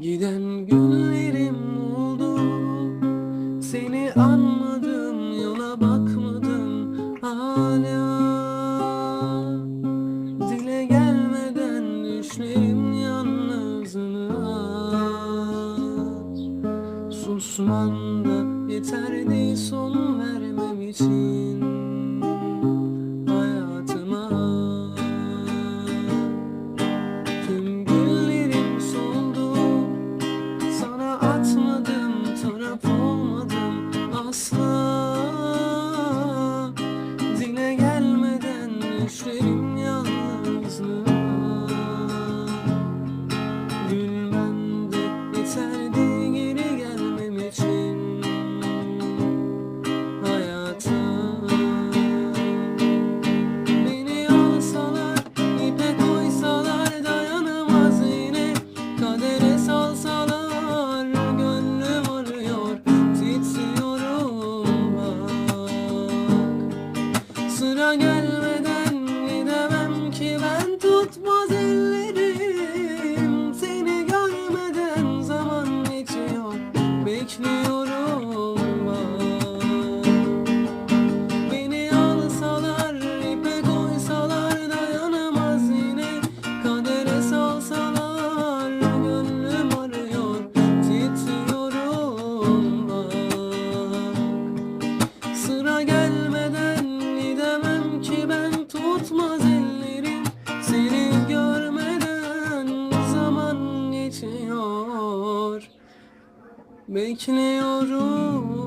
Giden günlerim oldu. Seni anmadım yola bakmadım. Hala Dile gelmeden düşlerim yalnızlığa. Susman da yeterdi son vermem için. Krishna. Sanki ben tutmaz elleri Bekliyorum